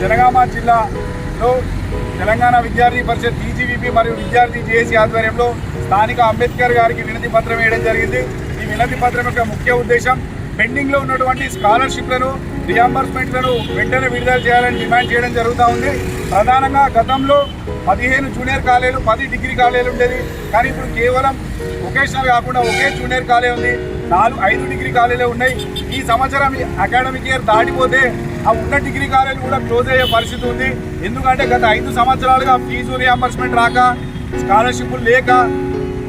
జనగామ జిల్లాలో తెలంగాణ విద్యార్థి పరిషత్ టీజీవీపీ మరియు విద్యార్థి జేఏసీ ఆధ్వర్యంలో స్థానిక అంబేద్కర్ గారికి వినతి పత్రం వేయడం జరిగింది. ఈ వినతి పత్రం యొక్క ముఖ్య ఉద్దేశం పెండింగ్లో ఉన్నటువంటి స్కాలర్షిప్లను రియంబర్స్మెంట్లను వెంటనే విడుదల చేయాలని డిమాండ్ చేయడం జరుగుతూ ఉంది. ప్రధానంగా గతంలో పదిహేను జూనియర్ కాలేజీలు పది డిగ్రీ కాలేజీలు ఉండేది కానీ ఇప్పుడు కేవలం వొకేషనల్ కాకుండా ఒకే జూనియర్ కాలేజ్ ఉంది. నాలుగు ఐదు డిగ్రీ కాలేజీలు ఉన్నాయి. ఈ సంవత్సరం అకాడమిక్ ఇయర్ దాటిపోతే ఆ ఉన్న డిగ్రీ కాలేజ్ కూడా క్లోజ్ అయ్యే పరిస్థితి ఉంది. ఎందుకంటే గత ఐదు సంవత్సరాలుగా ఫీజు రియంబర్స్మెంట్ రాక స్కాలర్షిప్లు లేక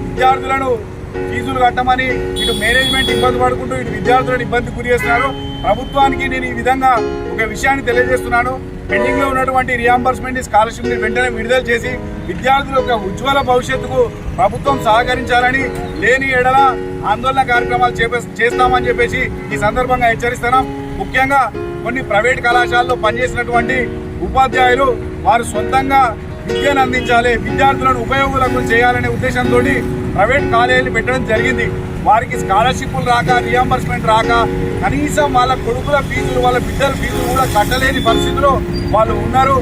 విద్యార్థులను ఫీజులు కట్టమని ఇటు మేనేజ్మెంట్ ఇబ్బంది పడుకుంటూ ఇటు విద్యార్థులను ఇబ్బంది గురి చేస్తున్నారు. ప్రభుత్వానికి నేను ఈ విధంగా ఒక విషయాన్ని తెలియజేస్తున్నాను. పెండింగ్లో ఉన్నటువంటి రియంబర్స్మెంట్ స్కాలర్షిప్ని వెంటనే విడుదల చేసి విద్యార్థుల యొక్క ఉజ్వల భవిష్యత్తుకు ప్రభుత్వం సహకరించాలని లేని ఎడల ఆందోళన కార్యక్రమాలు చేప చేస్తామని చెప్పేసి ఈ సందర్భంగా హెచ్చరిస్తున్నాం. ముఖ్యంగా కొన్ని ప్రైవేట్ కళాశాలలో పనిచేసినటువంటి ఉపాధ్యాయులు వారు సొంతంగా విద్యను అందించాలి విద్యార్థులను ఉపయోగులకు చేయాలనే ఉద్దేశంతో ప్రైవేట్ కాలేజీలు పెట్టడం జరిగింది. వారికి స్కాలర్షిప్లు రాక రియంబర్స్మెంట్ రాక కనీసం వాళ్ళ కొడుకుల ఫీజులు వాళ్ళ బిడ్డల ఫీజులు కూడా కట్టలేని పరిస్థితిలో వాళ్ళు ఉన్నారు.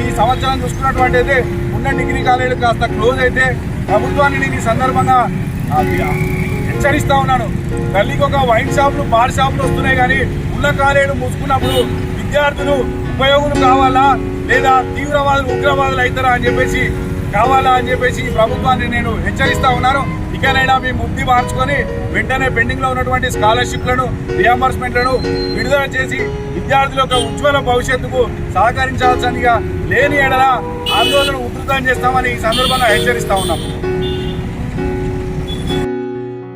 ఈ సంవత్సరం చూసుకున్నటువంటి అయితే ఉన్న డిగ్రీ కాలేజీలు కాస్త క్లోజ్ అయితే ప్రభుత్వాన్ని నేను ఈ సందర్భంగా హెచ్చరిస్తూ హెచ్చరిస్తా ఉన్నాను. తల్లికి ఒక వైన్ షాపులు బార్ షాపులు వస్తున్నాయి కానీ ఉన్న కాలేజీలు మూసుకున్నప్పుడు విద్యార్థులు ఉపయోగం కావాలా లేదా తీవ్రవాదులు ఉగ్రవాదులు అవుతారా అని చెప్పేసి కావాలా అని చెప్పేసి ప్రభుత్వాన్ని నేను హెచ్చరిస్తా ఉన్నాను. ఇకనైనా మీ ముక్తి మార్చుకొని వెంటనే పెండింగ్లో ఉన్నటువంటి స్కాలర్షిప్లను రియంబర్స్మెంట్లను విడుదల చేసి విద్యార్థుల యొక్క ఉజ్వల భవిష్యత్తుకు సహకరించాల్సిందిగా లేని ఎడల ఆందోళన ఉధృతం చేస్తామని ఈ సందర్భంగా హెచ్చరిస్తా ఉన్నాం